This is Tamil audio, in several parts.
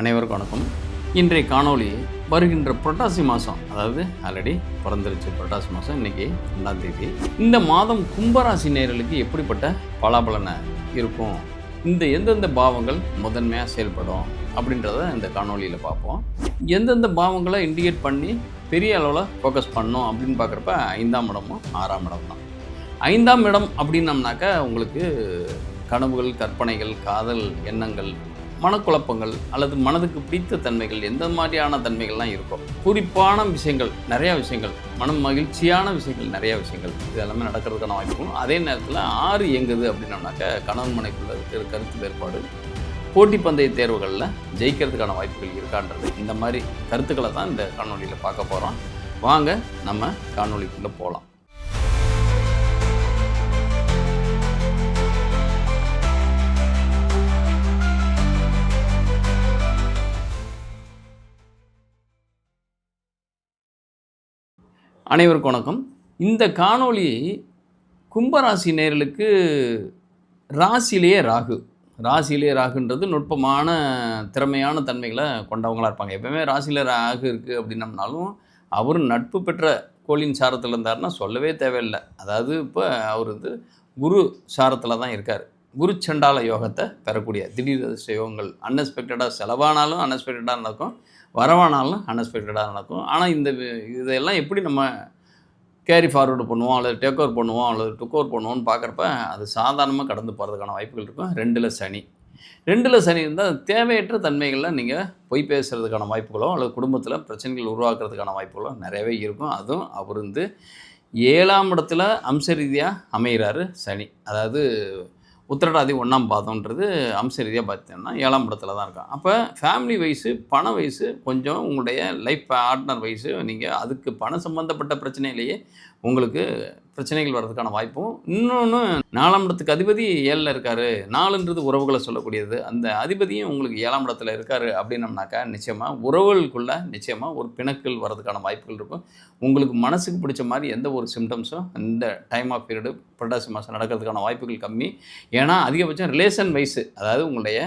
அனைவருக்கும் வணக்கம். இன்றைய காணொளி வருகின்ற புரட்டாசி மாதம் அதாவது ஆல்ரெடி பிறந்துருச்சு புரட்டாசி மாதம் இன்னைக்கு ரெண்டாம் தேதி. இந்த மாதம் கும்பராசி நேர்களுக்கு எப்படிப்பட்ட பலாபலனை இருக்கும்? இந்த எந்தெந்த பாவங்கள் முதன்மையாக செயல்படும் அப்படின்றத இந்த காணொலியில் பார்ப்போம். எந்தெந்த பாவங்களை இண்டிகேட் பண்ணி பெரிய அளவில் ஃபோக்கஸ் பண்ணோம் அப்படின்னு பார்க்குறப்ப ஐந்தாம் இடமும் ஆறாம் இடம் தான். ஐந்தாம் இடம் அப்படின்னம்னாக்கா உங்களுக்கு கனவுகள் கற்பனைகள் காதல் எண்ணங்கள் மனக்குழப்பங்கள் அல்லது மனதுக்கு பிடித்த தன்மைகள் எந்த மாதிரியான தன்மைகள்லாம் இருக்கும் குறிப்பான விஷயங்கள் நிறையா விஷயங்கள் மனம் மகிழ்ச்சியான விஷயங்கள் நிறையா விஷயங்கள் இது எல்லாமே நடக்கிறதுக்கான வாய்ப்புகளும் அதே நேரத்தில் ஆறு இயங்குது அப்படின்னோம்னாக்க கணவன் மனைக்குள்ள இருக்கிற கருத்து வேறுபாடு போட்டி பந்தய தேர்வுகளில் ஜெயிக்கிறதுக்கான வாய்ப்புகள் இருக்கான்றது. இந்த மாதிரி கருத்துக்களை தான் இந்த காணொலியில் பார்க்க போகிறோம் வாங்க நம்ம காணொலிக்குள்ளே போகலாம் அனைவருக்கும் வணக்கம். இந்த காணொளி கும்பராசி நேர்களுக்கு ராசியிலேயே ராகு. ராசியிலே ராகுன்றது நுட்பமான திறமையான தன்மைகளை கொண்டவங்களாக இருப்பாங்க. எப்பவுமே ராசியில் ராகு இருக்குது அப்படின்னம்னாலும் அவர் நட்பு பெற்ற கோழின் சாரத்தில் இருந்தாருன்னா சொல்லவே தேவையில்லை. அதாவது இப்போ அவர் வந்து குரு சாரத்தில் தான் இருக்கார். குரு சண்டால யோகத்தை பெறக்கூடிய திடீர் அதிர்ஷ்ட யோகங்கள். அன்எக்ஸ்பெக்டடாக செலவானாலும் அன்எக்ஸ்பெக்டடாக நடக்கும். வரவானாலும் அன்எக்ஸ்பெக்டடாக நடக்கும். ஆனால் இந்த வி- இதெல்லாம் எப்படி நம்ம கேரி ஃபார்வர்டு பண்ணுவோம் அல்லது டேக் ஓவர் பண்ணுவோம் அல்லது டுக் ஓவர் பண்ணுவோம்னு பார்க்குறப்ப அது சாதாரணமாக கடந்து போகிறதுக்கான வாய்ப்புகள் இருக்கும். ரெண்டில் சனி. ரெண்டில் சனி இருந்தால் தேவையற்ற தன்மைகளில் நீங்கள் பொய் பேசுகிறதுக்கான வாய்ப்புகளோ அல்லது குடும்பத்தில் பிரச்சனைகள் உருவாக்குறதுக்கான வாய்ப்புகளோ நிறையவே இருக்கும். அதுவும் அவர் வந்து ஏழாம் இடத்துல அம்ச ரீதியாக அமைகிறாரு சனி. அதாவது உத்திரடாதி ஒன்றாம் பாதம்ன்றது அம்ச ரீதியாக பார்த்தீங்கன்னா ஏழாம் இடத்துல தான் இருக்கும் அப்போ ஃபேமிலி வயசு பண வயசு கொஞ்சம் உங்களுடைய லைஃப் பார்ட்னர் வயசு நீங்கள் அதுக்கு பணம் சம்மந்தப்பட்ட பிரச்சனையிலேயே உங்களுக்கு பிரச்சனைகள் வர்றதுக்கான வாய்ப்பும் இன்னொன்று நாலாம் இடத்துக்கு அதிபதி ஏழில் இருக்கார். நாலுன்றது உறவுகளை சொல்லக்கூடியது. அந்த அதிபதியும் உங்களுக்கு ஏழாம் இடத்துல இருக்கார் அப்படின்னம்னாக்கா நிச்சயமாக உறவுகளுக்குள்ள நிச்சயமாக ஒரு பிணக்கள் வர்றதுக்கான வாய்ப்புகள் இருக்கும். உங்களுக்கு மனசுக்கு பிடிச்ச மாதிரி எந்த ஒரு சிம்டம்ஸும் இந்த டைம் ஆஃப் பீரியடு புரட்டாசி மாதம் நடக்கிறதுக்கான வாய்ப்புகள் கம்மி. ஏன்னா அதிகபட்சம் ரிலேஷன் வைஸு அதாவது உங்களுடைய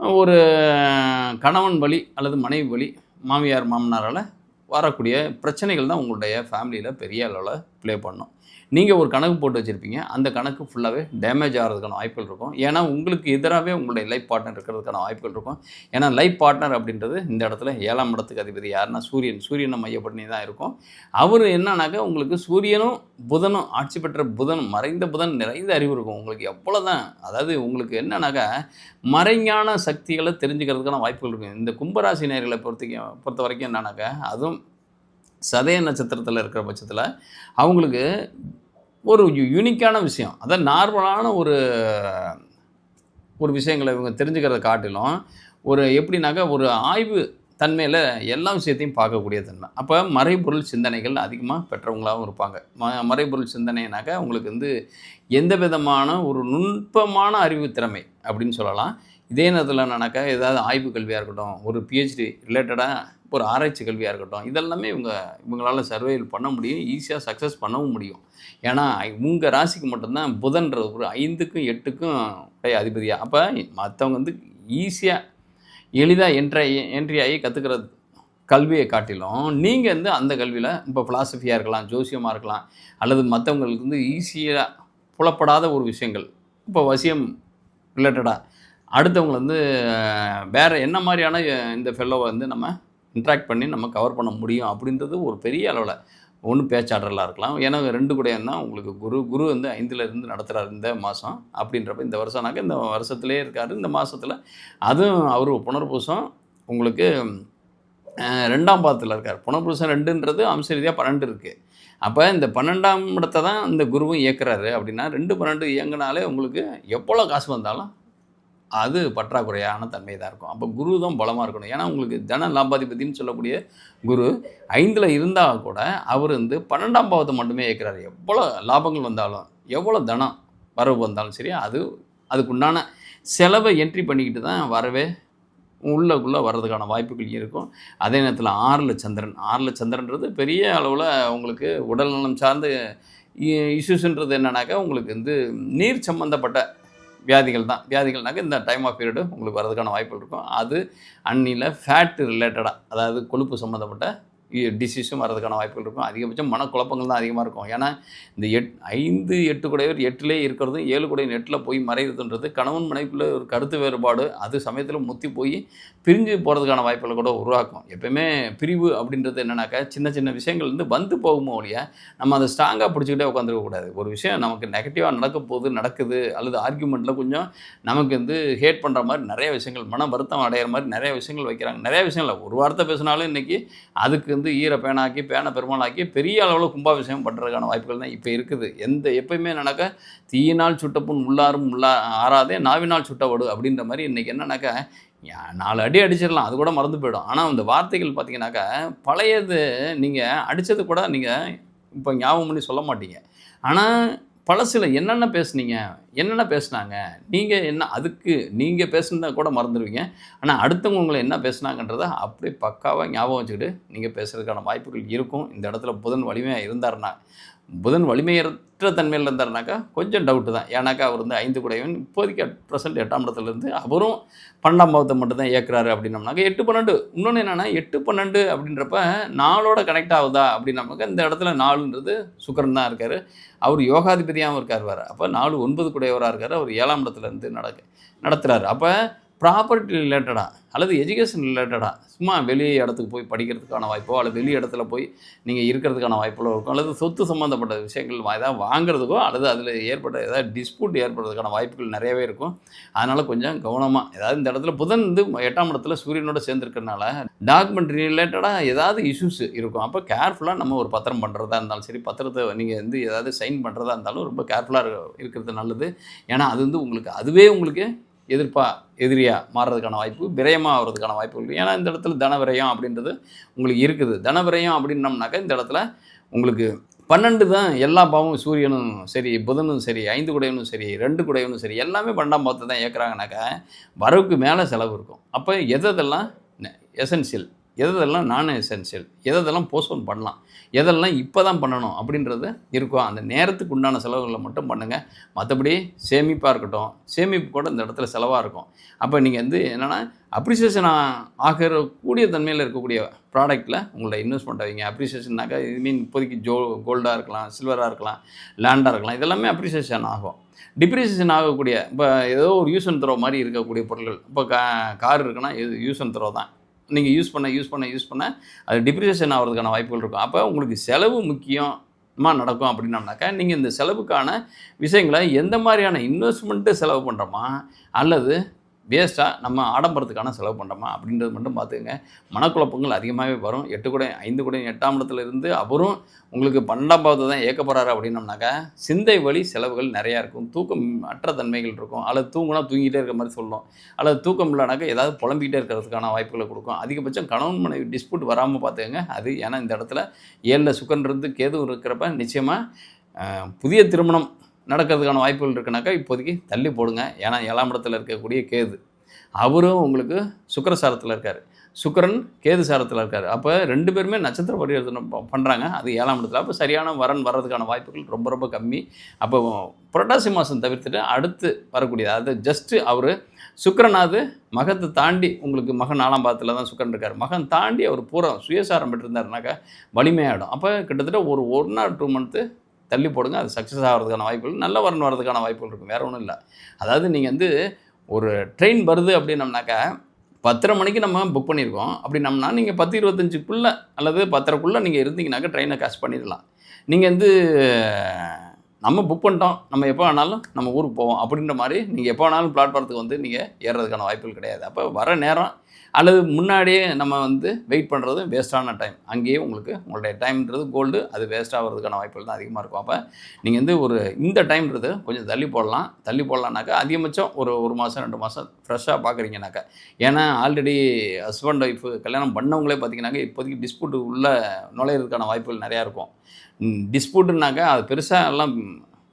ஒரு கணவன் வழி அல்லது மனைவி வழி மாமியார் மாமனாரால் வரக்கூடிய பிரச்சனைகள் தான் உங்களுடைய ஃபேமிலியில் பெரிய அளவில் ப்ளே பண்ணும். நீங்கள் ஒரு கணக்கு போட்டு வச்சுருப்பீங்க. அந்த கணக்கு ஃபுல்லாகவே டேமேஜ் ஆகிறதுக்கான வாய்ப்புகள் இருக்கும். ஏன்னா உங்களுக்கு எதிராகவே உங்களுடைய லைஃப் பார்ட்னர் இருக்கிறதுக்கான வாய்ப்புகள் இருக்கும். ஏன்னா லைஃப் பார்ட்னர் அப்படின்றது இந்த இடத்துல ஏழாம் இடத்துக்கு அதிபதி யாருன்னா சூரியன். சூரியனை மையப்பண்ணி தான் இருக்கும். அவர் என்னன்னாக்கா உங்களுக்கு சூரியனும் புதனும் ஆட்சி பெற்ற புதன் மறைந்த புதன் நிறைந்த அறிவு இருக்கும். உங்களுக்கு எவ்வளோ தான் அதாவது உங்களுக்கு என்னன்னாக்கா மறைஞான சக்திகளை தெரிஞ்சுக்கிறதுக்கான வாய்ப்புகள் இருக்கும். இந்த கும்பராசி நேர்களை பொறுத்த பொறுத்த வரைக்கும் என்னன்னாக்கா அதுவும் சதய நட்சத்திரத்தில் இருக்கிற பட்சத்தில் அவங்களுக்கு ஒரு யூனிக்கான விஷயம். அதான் நார்மலான ஒரு ஒரு விஷயங்களை இவங்க தெரிஞ்சுக்கிறத காட்டிலும் ஒரு எப்படின்னாக்கா ஒரு ஆய்வு தன்மையில் எல்லா விஷயத்தையும் பார்க்கக்கூடிய தன்மை. அப்போ மறைபொருள் சிந்தனைகள் அதிகமாக பெற்றவங்களாகவும் இருப்பாங்க. ம மறைபொருள் சிந்தனைனாக்கா அவங்களுக்கு வந்து எந்த விதமான ஒரு நுட்பமான அறிவு திறமை அப்படின்னு சொல்லலாம். இதே நேரத்தில் என்னன்னாக்கா ஏதாவது ஆய்வு கல்வியாக இருக்கட்டும் ஒரு பிஹெச்டி ரிலேட்டடாக ஒரு ஆராய்ச்சி கல்வியாக இருக்கட்டும் இதெல்லாமே இவங்க இவங்களால் சர்வைவல் பண்ண முடியும் ஈஸியாக சக்ஸஸ் பண்ணவும் முடியும். ஏன்னா உங்கள் ராசிக்கு மட்டும்தான் புதன்ற ஒரு ஐந்துக்கும் எட்டுக்கும் உடைய அதிபதியாக அப்போ மற்றவங்க வந்து ஈஸியாக எளிதாக என்ட்ரி என்ட்ரி ஆகி கற்றுக்கிறது கல்வியை காட்டிலும் நீங்கள் வந்து அந்த கல்வியில் இப்போ ஃபிலாசபியாக இருக்கலாம் ஜோசியமாக இருக்கலாம் அல்லது மற்றவங்களுக்கு வந்து ஈஸியாக புலப்படாத ஒரு விஷயங்கள். இப்போ வசியம் ரிலேட்டடாக அடுத்தவங்களை வந்து வேறு என்ன மாதிரியான இந்த ஃபெல்லோவை வந்து நம்ம இன்ட்ராக்ட் பண்ணி நம்ம கவர் பண்ண முடியும் அப்படின்றது ஒரு பெரிய அளவில் ஒன்று பேச்சாற்றலாக இருக்கலாம். ஏன்னா ரெண்டு கூட தான் உங்களுக்கு குரு குரு வந்து ஐந்துலேருந்து நடத்துகிறார் இந்த மாதம் அப்படின்றப்ப இந்த வருஷம்னாக்க இந்த வருஷத்துலேயே இருக்கார். இந்த மாதத்தில் அதுவும் அவர் புனர்பூசம் உங்களுக்கு ரெண்டாம் பாதத்தில் இருக்கார். புனர்பூசம் ரெண்டுன்றது அம்ச ரீதியாக பன்னெண்டு இருக்குது அப்போ இந்த பன்னெண்டாம் இடத்தை தான் இந்த குருவும் இயக்குறாரு அப்படின்னா ரெண்டு பன்னெண்டு இயங்கினாலே உங்களுக்கு எவ்வளோ காசு வந்தாலும் அது பற்றாக்குறையான தன்மை தான் இருக்கும். அப்போ குரு தான் பலமாக இருக்கணும். ஏன்னா உங்களுக்கு தன லாபாதிபதினு சொல்லக்கூடிய குரு ஐந்தில் இருந்தால் கூட அவர் வந்து பன்னெண்டாம் பாவத்தை மட்டுமே இயக்குறாரு எவ்வளோ லாபங்கள் வந்தாலும் எவ்வளோ தனம் வரவு வந்தாலும் சரி அது அதுக்குண்டான செலவை என்ட்ரி பண்ணிக்கிட்டு தான் வரவே உள்ளக்குள்ளே வர்றதுக்கான வாய்ப்புகள் இருக்கும். அதே நேரத்தில் ஆறில் சந்திரன். ஆறில் சந்திரன்றது பெரிய அளவில் உங்களுக்கு உடல்நலம் சார்ந்த இஷ்யூஸ்ன்றது என்னன்னாக்கா உங்களுக்கு வந்து நீர் சம்மந்தப்பட்ட வியாதிகள் தான். வியாதிகள்னாக்க இந்த டைம் ஆஃப் பீரியடு உங்களுக்கு வரதுக்கான வாய்ப்புகள் இருக்கும். அது அன்னியில் ஃபேட் ரிலேட்டடாக அதாவது கொழுப்பு சம்மந்தப்பட்ட டிசீஸும் வரதுக்கான வாய்ப்புகள் இருக்கும். அதிகபட்சம் மனக்குழப்பங்கள் தான் அதிகமாக இருக்கும். ஏன்னா இந்த எட் ஐந்து எட்டு குடையவர் எட்டிலே இருக்கிறதும் ஏழு குடையின் எட்டில் போய் மறைகிறதுன்றது கணவன் மனைவிக்குள்ள ஒரு கருத்து வேறுபாடு அது சமயத்தில் முத்தி போய் பிரிஞ்சு போகிறதுக்கான வாய்ப்புகளை கூட உருவாக்கும். எப்பயுமே பிரிவு அப்படின்றது என்னென்னாக்கா சின்ன சின்ன விஷயங்கள் வந்து வந்து போகுமோ ஒழிய நம்ம அதை ஸ்ட்ராங்காக பிடிச்சிக்கிட்டே உட்காந்துருக்கக்கூடாது ஒரு விஷயம் நமக்கு நெகட்டிவாக நடக்க போகுது நடக்குது அல்லது ஆர்குமெண்ட்டில் கொஞ்சம் நமக்கு வந்து ஹேட் பண்ணுற மாதிரி நிறைய விஷயங்கள் மன வருத்தம் அடைகிற மாதிரி நிறைய விஷயங்கள் வைக்கிறாங்க. நிறைய விஷயங்கள் ஒரு வார்த்தை பேசினாலும் இன்றைக்கி அதுக்கு வந்து ஈர பேனாக்கி பேனை பெருமாளாக்கி பெரிய அளவில் கும்பாபிஷேகம் பண்ணுறதுக்கான வாய்ப்புகள் தான் இப்போ இருக்குது. எந்த எப்பயுமே நடக்க தீயினால் சுட்டப்புண் உள்ளாரும் உள்ளா ஆறாதே நாவினால் சுட்டவடு அப்படின்ற மாதிரி இன்றைக்கி என்னன்னாக்கா நாலு அடி அடிச்சிடலாம். அது கூட மறந்து போயிடும். ஆனால் அந்த வார்த்தைகள் பார்த்தீங்கன்னாக்கா பழையது நீங்கள் அடித்தது கூட நீங்கள் இப்போ ஞாபகம் பண்ணி சொல்ல மாட்டீங்க. ஆனால் பழசில் என்னென்ன பேசுனீங்க? என்னென்ன பேசுனாங்க? நீங்கள் என்ன அதுக்கு நீங்கள் பேசுனதை கூட மறந்துடுவீங்க ஆனால் அடுத்தவங்க உங்களை என்ன பேசுனாங்கன்றதை அப்படியே பக்காவாக ஞாபகம் வச்சுக்கிட்டு நீங்கள் பேசுகிறதுக்கான வாய்ப்புகள் இருக்கும். இந்த இடத்துல புதன் வலிமையாக இருந்தாருன்னா புதன் வலிமையற்ற தன்மையில் இருந்தாருனாக்கா கொஞ்சம் டவுட்டு தான். ஏன்னாக்கா அவர் வந்து ஐந்து குடையவன் இப்போதைக்கு அட் ப்ரெசென்ட் எட்டாம் இடத்துலேருந்து அவரும் பன்னெண்டாம் பாவத்தை மட்டும்தான் இயக்குறாரு அப்படின்னம்னாக்கா எட்டு பன்னெண்டு. இன்னொன்று என்னென்னா எட்டு பன்னெண்டு அப்படின்றப்ப நாளோட கனெக்ட் ஆகுதா அப்படின்னம்னாக்கா இந்த இடத்துல நாலுன்றது சுக்கரன் தான் இருக்கார். அவர் யோகாதிபதியாகவும் இருக்கார் வேறு. அப்போ நாலு ஒன்பது குடையவராக இருக்கார். அவர் ஏழாம் இடத்துலேருந்து நடக்க நடத்துகிறார் அப்போ ப்ராப்பர்ட்டி ரிலேட்டடாக அல்லது எஜுகேஷன் ரிலேட்டடாக சும்மா வெளியே இடத்துக்கு போய் படிக்கிறதுக்கான வாய்ப்போ அல்லது வெளி இடத்துல போய் நீங்கள் இருக்கிறதுக்கான வாய்ப்புகளோ இருக்கும். அல்லது சொத்து சம்மந்தப்பட்ட விஷயங்கள் எதாவது ஏதாவது வாங்குறதுக்கோ அல்லது அதில் ஏற்பட்ட ஏதாவது டிஸ்பியூட் ஏற்படுறதுக்கான வாய்ப்புகள் நிறையவே இருக்கும். அதனால் கொஞ்சம் கவனமாக ஏதாவது இந்த இடத்துல புதன் வந்து எட்டாம் இடத்துல சூரியனோட சேர்ந்துருக்கறனால டாக்குமெண்ட் ரிலேட்டடாக ஏதாவது இஷ்யூஸ் இருக்கும். அப்போ கேர்ஃபுல்லாக நம்ம ஒரு பத்திரம் பண்ணுறதா இருந்தாலும் சரி பத்திரத்தை நீங்கள் வந்து ஏதாவது சைன் பண்ணுறதா இருந்தாலும் ரொம்ப கேர்ஃபுல்லாக இருக்கிறது நல்லது. ஏன்னா அது வந்து உங்களுக்கு அதுவே உங்களுக்கு எதிர்ப்பா எதிரியாக மாறுறதுக்கான வாய்ப்பு விரயமாக ஆகிறதுக்கான வாய்ப்பு இருக்குது ஏன்னா இந்த இடத்துல தன விரயம் அப்படின்றது உங்களுக்கு இருக்குது. தன விரயம் அப்படின்னம்னாக்கா இந்த இடத்துல உங்களுக்கு பன்னெண்டு தான் எல்லா பாவமும் சூரியனும் சரி புதனும் சரி ஐந்து குடையனும் சரி ரெண்டு குடையனும் சரி எல்லாமே பன்னெண்டாம் பாவத்தை தான் ஏற்கிறாங்கனாக்கா வரவுக்கு மேலே செலவு இருக்கும். அப்போ எதெல்லாம்? எசென்சியல் எதெல்லாம் நான் எசென்சியல் எதெல்லாம் போஸ்ட்போன் பண்ணலாம் எதெல்லாம் இப்போ தான் பண்ணணும் அப்படின்றது இருக்கும். அந்த நேரத்துக்கு உண்டான செலவுகளை மட்டும் பண்ணுங்கள் மற்றபடி சேமிப்பாக இருக்கட்டும். சேமிப்பு கூட இந்த இடத்துல செலவாக இருக்கும். அப்போ நீங்கள் வந்து என்னென்னா அப்ரிசியேஷன் ஆகிற கூடிய தன்மையில் இருக்கக்கூடிய ப்ராடக்ட்டில் உங்களை இன்வெஸ்ட்மெண்ட் வைங்க. அப்ரிசியேஷன்னாக்கா இது மீன் இப்போதைக்கு ஜோ கோல்டாக இருக்கலாம் சில்வராக இருக்கலாம் லேண்டாக இருக்கலாம். இதெல்லாமே அப்ரிசியேஷன் ஆகும். டிப்ரிசியேஷன் ஆகக்கூடிய இப்போ ஏதோ ஒரு யூஸ் அண்ட் த்ரோ மாதிரி இருக்கக்கூடிய பொருட்கள் இப்போ கா கார் இருக்குன்னா இது யூஸ் அண்ட் த்ரோ தான். நீங்கள் யூஸ் பண்ண யூஸ் பண்ண யூஸ் பண்ண அது டிப்ரிசியேஷன் ஆகிறதுக்கான வாய்ப்புகள் இருக்கும். அப்போ உங்களுக்கு செலவு முக்கியமாக நடக்கும் அப்படின்னம்னாக்கா நீங்கள் இந்த செலவுக்கான விஷயங்களை எந்த மாதிரியான இன்வெஸ்ட்மெண்ட்டு செலவு பண்ணுறோமா அல்லது வேஸ்ட்டாக நம்ம ஆடம்பரத்துக்கான செலவு பண்ணுறோமா அப்படின்றது மட்டும் பார்த்துக்கங்க. மனக்குழப்பங்கள் அதிகமாகவே வரும். எட்டு கூட ஐந்து கூட எட்டாம் இடத்துல இருந்து அவரும் உங்களுக்கு பன்னெண்டாம் பாவத்தை தான் ஏற்க போகிறாரு அப்படின்னம்னாக்கா சிந்தை வழி செலவுகள் நிறையா இருக்கும். தூக்கம் அற்ற தன்மைகள் இருக்கும். அல்லது தூங்குனா தூங்கிட்டே இருக்க மாதிரி சொல்லணும் அல்லது தூக்கம் இல்லைனாக்கா ஏதாவது புலம்பிக்கிட்டே இருக்கிறதுக்கான வாய்ப்புகளை கொடுக்கும். அதிகபட்சம் கணவன் மனைவி டிஸ்பியூட் வராமல் பார்த்துக்கங்க. அது ஏன்னா இந்த இடத்துல ஏழில் சுக்கன் இருந்து கேது இருக்கிறப்ப நிச்சயமாக புதிய திருமணம் நடக்கிறதுக்கான வாய்ப்புகள் இருக்குனாக்கா இப்போதைக்கு தள்ளி போடுங்க. ஏன்னா ஏழாம் இடத்துல இருக்கக்கூடிய கேது. அவரும் உங்களுக்கு சுக்கரசாரத்தில் இருக்கார். சுக்கிரன் கேது சாரத்தில் இருக்கார். அப்போ ரெண்டு பேருமே நட்சத்திர பரிவர்த்தனை பண்ணுறாங்க அது ஏழாம் இடத்துல. அப்போ சரியான வரன் வர்றதுக்கான வாய்ப்புகள் ரொம்ப ரொம்ப கம்மி. அப்போ புரட்டாசி மாதம் தவிர்த்துட்டு அடுத்து வரக்கூடியது அது ஜஸ்ட்டு அவர் சுக்கரனாவது மகத்தை தாண்டி உங்களுக்கு மகன் நாலாம் பாதத்தில் தான் சுக்கிரன் இருக்கார். மகன் தாண்டி அவர் பூரா சுயசாரம் பெற்றிருந்தாருனாக்கா வலிமையாகிடும் அப்போ கிட்டத்தட்ட ஒரு ஒன் ஆர் டூ மந்த்து தள்ளி போடுங்க அது சக்ஸஸ் ஆகிறதுக்கான வாய்ப்புகள் நல்ல வரன் வர்றதுக்கான வாய்ப்புகள் இருக்கும் வேற ஒன்றும் இல்லை. அதாவது நீங்கள் வந்து ஒரு ட்ரெயின் வருது அப்படின்னம்னாக்கா பத்தரை மணிக்கு நம்ம புக் பண்ணியிருக்கோம் அப்படின்னம்னா நீங்கள் பத்து இருபத்தஞ்சுக்குள்ளே அல்லது பத்தரைக்குள்ளே நீங்கள் இருந்தீங்கனாக்கா ட்ரெயினை கேஷ் பண்ணிடலாம். நீங்கள் வந்து நம்ம புக் பண்ணிட்டோம் நம்ம எப்போ வேணாலும் நம்ம ஊருக்கு போவோம் அப்படின்ற மாதிரி நீங்கள் எப்போ வேணாலும் பிளாட்ஃபார்த்துக்கு வந்து நீங்கள் ஏறுறதுக்கான வாய்ப்புகள் கிடையாது. அப்போ வர நேரம் அல்லது முன்னாடியே நம்ம வந்து வெயிட் பண்ணுறது வேஸ்ட்டான டைம் அங்கேயே உங்களுக்கு உங்களுடைய டைம்ன்றது கோல்டு அது வேஸ்ட் ஆகிறதுக்கான வாய்ப்புகள் தான் அதிகமாக இருக்கும். அப்போ நீங்கள் வந்து ஒரு இந்த டைம்ன்றது கொஞ்சம் தள்ளி போடலாம். தள்ளி போடலான்னாக்கா அதிகபட்சம் ஒரு ஒரு மாதம் ரெண்டு மாதம் ஃப்ரெஷ்ஷாக பார்க்குறீங்கனாக்கா ஏன்னா ஆல்ரெடி ஹஸ்பண்ட் ஒய்ஃபு கல்யாணம் பண்ணவங்களே பார்த்தீங்கன்னாக்கா இப்போதைக்கு டிஸ்பியூட் உள்ளே நுழையிறதுக்கான வாய்ப்புகள் நிறையா இருக்கும். டிஸ்பியூட்டுனாக்கா அது பெருசாக எல்லாம்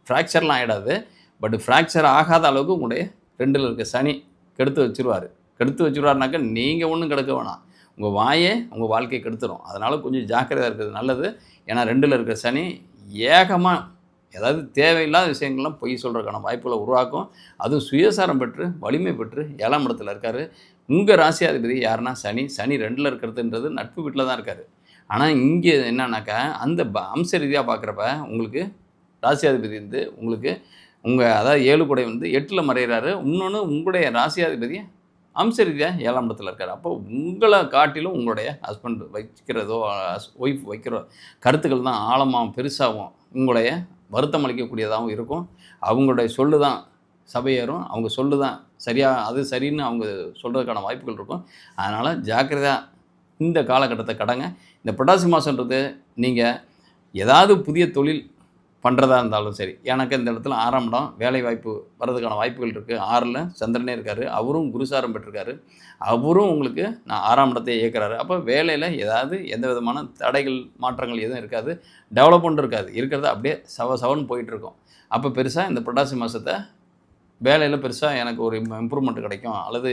ஃப்ராக்சர்லாம் ஆகிடாது பட் ஃப்ராக்சர் ஆகாத அளவுக்கு உங்களுடைய ரெண்டில் இருக்க சனி கெடுத்து வச்சிருவார். கெடுத்து வச்சிருவாருனாக்கா நீங்கள் ஒன்றும் கெடுக்க வேணாம். உங்கள் வாயே உங்கள் வாழ்க்கையை கெடுத்துரும். அதனால் கொஞ்சம் ஜாக்கிரதையாக இருக்கிறது நல்லது. ஏன்னா ரெண்டில் இருக்கிற சனி ஏகமாக ஏதாவது தேவையில்லாத விஷயங்கள்லாம் பொய் சொல்கிறதுக்கான வாய்ப்புகளை உருவாக்கும். அதுவும் சுயசாரம் பெற்று வலிமை பெற்று ஏழாம் இடத்துல இருக்கார். உங்கள் ராசியாதிபதி யாருன்னா சனி. சனி ரெண்டில் இருக்கிறதுன்றது நட்பு வீட்டில் தான் இருக்கார். ஆனால் இங்கே என்னன்னாக்கா அந்த ப- அம்ச ரீதியாக பார்க்குறப்ப உங்களுக்கு ராசியாதிபதி வந்து உங்களுக்கு உங்கள் அதாவது ஏழு குடை வந்து எட்டில் மறைகிறாரு இன்னொன்று உங்களுடைய ராசியாதிபதி அம்ச ரீதியாக ஏழாம் இடத்துல இருக்கார். அப்போ உங்களை காட்டிலும் உங்களுடைய ஹஸ்பண்ட் வைக்கிறதோ ஒய்ஃப் வைக்கிற கருத்துக்கள் தான் ஆழமாகவும் பெருசாகவும் உங்களுடைய வருத்தம் அளிக்கக்கூடியதாகவும் இருக்கும். அவங்களுடைய சொல்லு தான் சபையேறும். அவங்க சொல்லு தான் சரியாக அது சரின்னு அவங்க சொல்கிறதுக்கான வாய்ப்புகள் இருக்கும். அதனால் ஜாக்கிரதையாக இந்த காலகட்டத்தை கடங்க. இந்த புரட்டாசி மாதன்றது நீங்கள் ஏதாவது புதிய தொழில் பண்ணுறதா இருந்தாலும் சரி. எனக்கு இந்த இடத்துல ஆறாம் இடம் வேலை வாய்ப்பு வர்றதுக்கான வாய்ப்புகள் இருக்குது ஆறில் சந்திரனே இருக்கார். அவரும் குருசாரம் பெற்றிருக்காரு. அவரும் உங்களுக்கு நான் ஆறாம் இடத்தை இயக்குறாரு. அப்போ வேலையில் ஏதாவது எந்த விதமான தடைகள் மாற்றங்கள் எதுவும் இருக்காது. டெவலப்மெண்ட் இருக்காது. இருக்கிறத அப்படியே சவ சவன் போயிட்டுருக்கும் அப்போ பெருசாக இந்த புரட்டாசி மாதத்தை வேலையில் பெருசாக எனக்கு ஒரு இம்ப்ரூவ்மெண்ட் கிடைக்கும். அல்லது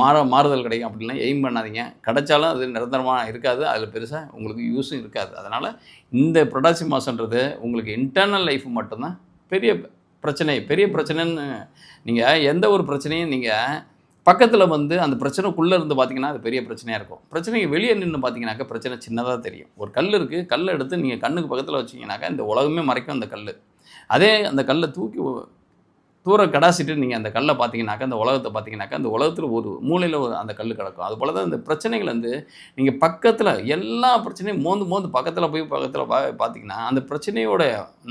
மாற மாறுதல் கிடைக்கும். அப்படின்லாம் எய்ம் பண்ணாதீங்க. கிடைச்சாலும் அது நிரந்தரமாக இருக்காது. அதில் பெருசாக உங்களுக்கு யூஸும் இருக்காது. அதனால் இந்த புரட்டாசி மாதன்றது உங்களுக்கு இன்டர்னல் லைஃப் மட்டும்தான் பெரிய பிரச்சனை. பெரிய பிரச்சனைன்னு நீங்கள் எந்த ஒரு பிரச்சனையும் நீங்கள் பக்கத்தில் வந்து அந்த பிரச்சனைக்குள்ளே இருந்து பார்த்தீங்கன்னா அது பெரிய பிரச்சனையாக இருக்கும். பிரச்சனைக்கு வெளியே நின்று பார்த்தீங்கன்னாக்கா பிரச்சனை சின்னதாக தெரியும். ஒரு கல் இருக்குது கல்லை எடுத்து நீங்கள் கண்ணுக்கு பக்கத்தில் வச்சீங்கன்னாக்கா இந்த உலகமே மறைக்கும் அந்த கல் அதே அந்த கல்லை தூக்கி தூர கடாசிட்டு நீங்கள் அந்த கல்லை பார்த்தீங்கன்னாக்கா அந்த உலகத்தை பார்த்தீங்கன்னாக்கா அந்த உலகத்தில் ஒரு மூலையில் ஒரு அந்த கல் கிடக்கும். அது போல் தான் இந்த பிரச்சனைகள் வந்து நீங்கள் பக்கத்தில் எல்லா பிரச்சனையும் மோந்து மோந்து பக்கத்தில் போய் பக்கத்தில் பா பார்த்தீங்கன்னா அந்த பிரச்சனையோட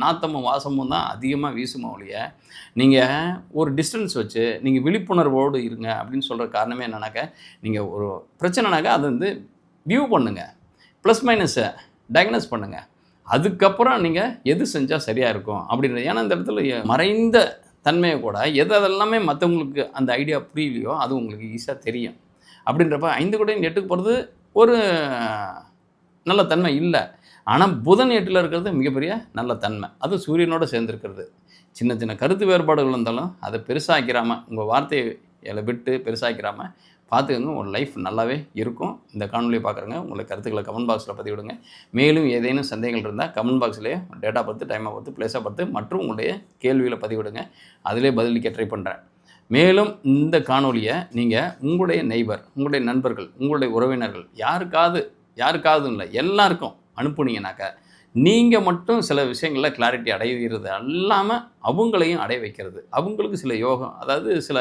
நாத்தமும் வாசமும் தான் அதிகமாக வீசுமா ஒழிய நீங்கள் ஒரு டிஸ்டன்ஸ் வச்சு நீங்கள் விழிப்புணர்வோடு இருங்க அப்படின்னு சொல்கிற காரணமே என்னன்னாக்கா நீங்கள் ஒரு பிரச்சனைனாக்கா அது வந்து வியூ பண்ணுங்கள் ப்ளஸ் மைனஸை டயக்னஸ் பண்ணுங்கள் அதுக்கப்புறம் நீங்கள் எது செஞ்சால் சரியாக இருக்கும் அப்படின்றது. ஏன்னா இந்த இடத்துல மறைந்த தன்மையை கூட எது அதெல்லாமே மற்றவங்களுக்கு அந்த ஐடியா புரியலையோ அது உங்களுக்கு ஈஸியாக தெரியும். அப்படின்றப்ப ஐந்து கோடையும் எட்டுக்கு போகிறது ஒரு நல்ல தன்மை இல்லை. ஆனால் புதன் எட்டில் இருக்கிறது மிகப்பெரிய நல்ல தன்மை. அது சூரியனோட சேர்ந்துருக்கிறது. சின்ன சின்ன கருத்து வேறுபாடுகள் இருந்தாலும் அதை பெருசாக்கிறாமல் உங்கள் வார்த்தையை விட்டு பெருசாக்கிறாமல் பார்த்துக்கோங்க. உங்கள் லைஃப் நல்லாவே இருக்கும். இந்த காணொலியை பார்க்குறங்க உங்களை கருத்துக்களை கமெண்ட் பாக்ஸில் பதிவிடுங்க. மேலும் ஏதேனும் சந்தேகங்கள் இருந்தால் கமெண்ட் பாக்ஸ்லேயே டேட்டா பார்த்து டைமை பார்த்து பிளேஸாக பார்த்து மற்றும் உங்களுடைய கேள்விகளை பதிவிடுங்க. அதிலே பதிலளிக்க ட்ரை பண்ணுறேன் மேலும் இந்த காணொலியை நீங்கள் உங்களுடைய நெய்பர் உங்களுடைய நண்பர்கள் உங்களுடைய உறவினர்கள் யாருக்காவது யாருக்காவது இல்லை எல்லாருக்கும் அனுப்புனீங்கனாக்கா நீங்கள் மட்டும் சில விஷயங்களில் கிளாரிட்டி அடைகிறது அல்லாமல் அவங்களையும் அடைய வைக்கிறது. அவங்களுக்கு சில யோகம் அதாவது சில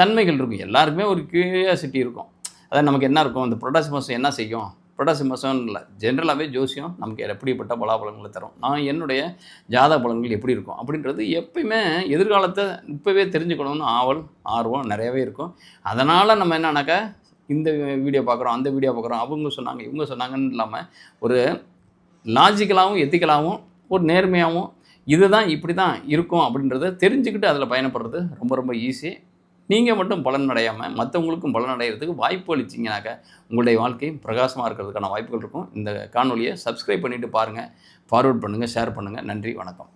தன்மைகள் இருக்கும். எல்லாருக்குமே ஒரு க்யூரியாசிட்டி இருக்கும். அதாவது நமக்கு என்ன இருக்கும்? இந்த புரட்டாசி மாதம் என்ன செய்யும்? புரட்டாசி மாதம் இல்லை ஜென்ரலாகவே ஜோசியம் நமக்கு எப்படிப்பட்ட பலாபலங்களை தரும்? நான் என்னுடைய ஜாத பலங்கள் எப்படி இருக்கும்? அப்படின்றது எப்பயுமே எதிர்காலத்தை இப்போவே தெரிஞ்சுக்கணும்னு ஆவல் ஆர்வம் நிறையவே இருக்கும். அதனால் நம்ம என்னன்னாக்கா இந்த வீடியோ பார்க்குறோம் அந்த வீடியோ பார்க்குறோம் அவங்க சொன்னாங்க இவங்க சொன்னாங்கன்னு இல்லாமல் ஒரு லாஜிக்கலாகவும் எத்திக்கலாகவும் ஒரு நேர்மையாகவும் இதுதான் இப்படி தான் இருக்கும் அப்படின்றத தெரிஞ்சுக்கிட்டு அதில் பயணப்படுறது ரொம்ப ரொம்ப ஈஸி நீங்கள் மட்டும் பலன் அடையாமல் மற்றவங்களுக்கும் பலன் அடைகிறதுக்கு வாய்ப்பு அளிச்சிங்கனாக்கா உங்களுடைய வாழ்க்கை பிரகாசமாக இருக்கிறதுக்கான வாய்ப்புகள் இருக்கும். இந்த காணொலியை சப்ஸ்கிரைப் பண்ணிவிட்டு பாருங்கள் ஃபார்வர்ட் பண்ணுங்கள் ஷேர் பண்ணுங்கள் நன்றி வணக்கம்.